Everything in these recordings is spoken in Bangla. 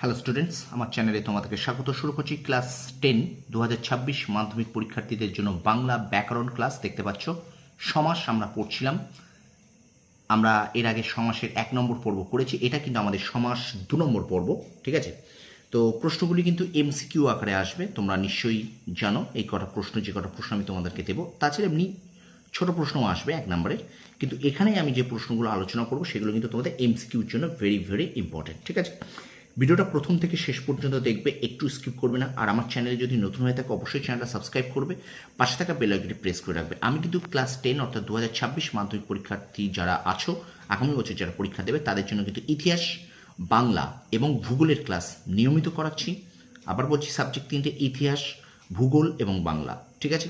হ্যালো স্টুডেন্টস আমার চ্যানেলে তোমাদেরকে স্বাগত। শুরু করছি ক্লাস টেন দু হাজার ছাব্বিশ মাধ্যমিক পরীক্ষার্থীদের জন্য বাংলা ব্যাকরণ ক্লাস দেখতে পাচ্ছ, সমাস আমরা পড়ছিলাম। আমরা এর আগে সমাসের এক নম্বর পর্ব করেছি। এটা কিন্তু আমাদের সমাস দু নম্বর পর্ব, ঠিক আছে? তো প্রশ্নগুলি কিন্তু এমসিকিউ আকারে আসবে, তোমরা নিশ্চয়ই জানো। এই কটা প্রশ্ন, যে কটা প্রশ্ন আমি তোমাদেরকে দেবো, তাছাড়া এমনি ছোট প্রশ্নও আসবে এক নম্বরের কিন্তু এখানে আমি যে প্রশ্নগুলো আলোচনা করব, সেগুলো কিন্তু তোমাদের এমসিকিউর জন্য ভেরি ভেরি ইম্পর্টেন্ট ঠিক আছে? ভিডিওটা প্রথম থেকে শেষ পর্যন্ত দেখবে, একটু স্কিপ করবে না। আর আমার চ্যানেলে যদি নতুন হয়ে থাকে, অবশ্যই চ্যানেলটা সাবস্ক্রাইব করবে। পাশে থাকা বেল আইকনটি প্রেস করে রাখবে। আমি কিন্তু ক্লাস টেন অর্থাৎ দু হাজার ছাব্বিশ মাধ্যমিক পরীক্ষার্থী যারা আছো, আগামী বছর যারা পরীক্ষা দেবে, তাদের জন্য কিন্তু ইতিহাস, বাংলা এবং ভূগোলের ক্লাস নিয়মিত করাচ্ছি। আবার বলছি সাবজেক্ট তিনটে, ইতিহাস, ভূগোল এবং বাংলা। ঠিক আছে?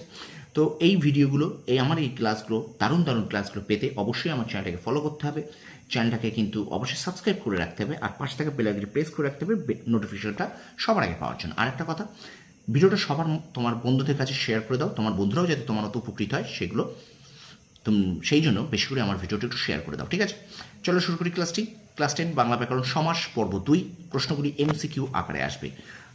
তো এই ভিডিওগুলো এই আমার এই ক্লাসগুলো দারুণ দারুণ ক্লাসগুলো পেতে অবশ্যই আমার চ্যানেলটাকে ফলো করতে হবে। চ্যানেলটাকে কিন্তু অবশ্যই সাবস্ক্রাইব করে রাখতে হবে আর পাশে থাকা বেলাইকনটি প্রেস করে রাখতে হবে নোটিফিকেশনটা সবার আগে পাওয়ার জন্য। আরেকটা কথা, ভিডিওটা সবার তোমার বন্ধুদের কাছে শেয়ার করে দাও। তোমার বন্ধুরাও যাতে তোমার মতো উপকৃত হয় সেগুলো তুমি সেই জন্য বেশি করে আমার ভিডিওটা একটু শেয়ার করে দাও, ঠিক আছে? চলো শুরু করি ক্লাসটি ক্লাস টেন বাংলা ব্যাকরণ সমাস, পর্ব দুই, প্রশ্নগুলি এমসিকিউ আকারে আসবে।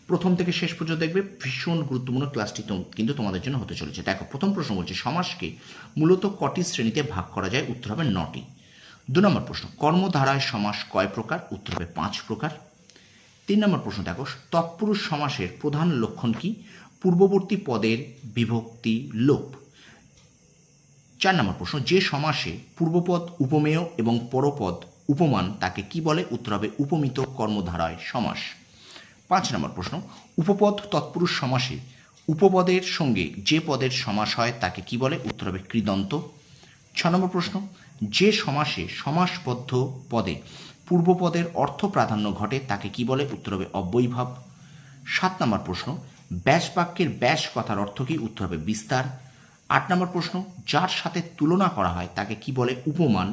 প্রথম থেকে শেষ পর্যন্ত দেখবে ভীষণ গুরুত্বপূর্ণ ক্লাসটি কিন্তু তোমাদের জন্য হতে চলেছে। দেখো, প্রথম প্রশ্ন বলছে, সমাসকে মূলত কটি শ্রেণীতে ভাগ করা যায়? উত্তর হবে নটি। দু নম্বর প্রশ্ন, কর্মধারায় সমাস কয় প্রকার? উত্তর হবে পাঁচ প্রকার। তিন নম্বর প্রশ্ন, দেখো, তৎপুরুষ সমাসের প্রধান লক্ষণ কি? পূর্ববর্তী পদের বিভক্তি লোপ। চার নম্বর প্রশ্ন, যে সমাসে পূর্বপদ উপমেয় এবং পরপদ উপমান, তাকে কি বলে? উত্তর হবে উপমিত কর্মধারায় সমাস। পাঁচ নম্বর প্রশ্ন, উপপদ তৎপুরুষ সমাসে উপপদের সঙ্গে যে পদের সমাস হয়, তাকে কি বলে? উত্তর হবে কৃদন্ত। ছ নম্বর প্রশ্ন, যে সমাসে সমাসবদ্ধ পদে পূর্বপদের অর্থ প্রাধান্য ঘটে তাকে কি বলে? উত্তর হবে অব্যয়ীভাব। সাত নম্বর প্রশ্ন ব্যাস বাক্যের ব্যাস কথার অর্থ কি? উত্তর হবে বিস্তার। আট নম্বর প্রশ্ন, যার সাথে তুলনা করা হয় তাকে কি বলে? উপমান।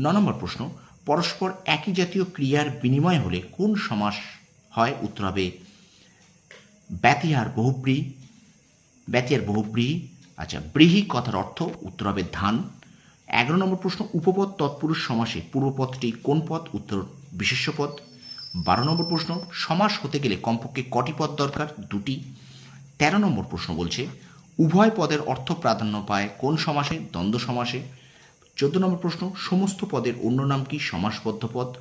ন নম্বর প্রশ্ন, পরস্পর একই জাতীয় ক্রিয়ার বিনিময় হলে কোন সমাস হয়? উত্তর হবে ব্যতিহার বহুব্রী। ব্যতিয়ার বহুব্রীহি আচ্ছা ব্রীহি কথার অর্থ, উত্তর হবে ধান। এগারো নম্বর প্রশ্ন, উপপদ, তৎপুরুষ, সমাসে। পূর্বপদটি কোন পদ? উত্তর, বিশেষ্য পদ। বারো নম্বর প্রশ্ন, সমাস হতে গেলে কমপক্ষে কটি পদ দরকার? দুটি। তেরো নম্বর প্রশ্ন বলছে, উভয় পদের অর্থ প্রাধান্য পায় কোন সমাসে? দ্বন্দ্ব সমাসে। চোদ্দ নম্বর প্রশ্ন, সমস্ত পদের অন্য নাম কি? সমাসবদ্ধ পদ।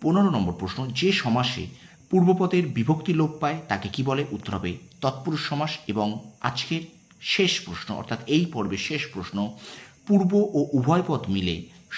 পনেরো নম্বর প্রশ্ন, যে সমাসে পূর্বপদের বিভক্তি লোপ পায়, তাকে কি বলে? উত্তর হবে, তৎপুরুষ সমাস এবং আজকের শেষ প্রশ্ন, অর্থাৎ এই পর্বের শেষ প্রশ্ন। পূর্ব ও উভয় পথ মিলে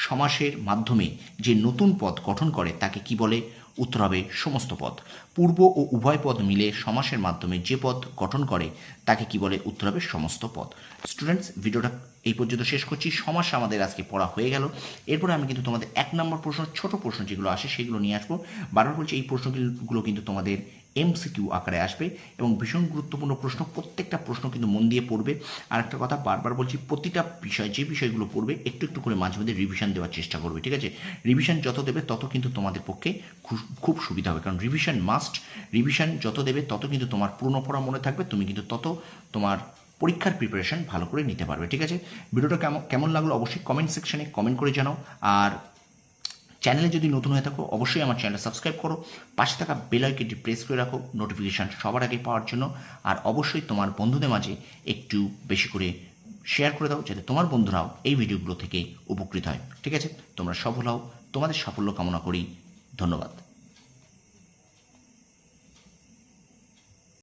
সমাসের মাধ্যমে যে নতুন পদ গঠন করে, তাকে কি বলে? উত্তর হবে সমস্ত পদ পূর্ব ও উভয় পদ মিলে সমাসের মাধ্যমে যে পদ গঠন করে, তাকে কি বলে? উত্তর হবে সমস্ত পদ স্টুডেন্টস ভিডিওটা এই পর্যন্ত শেষ করছি। সমাস আমাদের আজকে পড়া হয়ে গেল। এরপরে আমি কিন্তু তোমাদের এক নম্বর প্রশ্ন, ছোট প্রশ্ন যেগুলো আসে সেগুলো নিয়ে আসব। বারবার বলছি, এই প্রশ্নগুলো কিন্তু তোমাদের এমসিকিউ আকারে আসবে এবং ভীষণ গুরুত্বপূর্ণ প্রশ্ন, প্রত্যেকটা প্রশ্ন কিন্তু মন দিয়ে পড়বে। আর একটা কথা, বারবার বলছি, প্রতিটা বিষয়, যে বিষয়গুলো পড়বে, একটু একটু করে মাঝে মাঝে রিভিশন দেওয়ার চেষ্টা করবে, ঠিক আছে? রিভিশন যত দেবে, তত কিন্তু তোমাদের পক্ষে খুব- খুব সুবিধা হবে। কারণ রিভিশন মাস্ট রিভিশন যত দেবে, তত কিন্তু তোমার পুরনো পড়া মনে থাকবে, তুমি কিন্তু তত তোমার পরীক্ষার প্রিপারেশন ভালো করে নিতে পারবে, ঠিক আছে? ভিডিওটা কেমন কেমন লাগল অবশ্যই কমেন্ট সেকশনে কমেন্ট করে জানাও। আর চ্যানেলে যদি নতুন হয়ে থাকো, অবশ্যই আমার চ্যানেলটা সাবস্ক্রাইব করো। পাশে থাকা বেল আইকনটি প্রেস করে রাখো নোটিফিকেশান সবার আগে পাওয়ার জন্য। আর অবশ্যই তোমার বন্ধুদের মাঝে একটু বেশি করে শেয়ার করে দাও, যাতে তোমার বন্ধুরাও এই ভিডিওগুলো থেকে উপকৃত হয়। ঠিক আছে? তোমরা সফল হও। তোমাদের সাফল্য কামনা করি। ধন্যবাদ।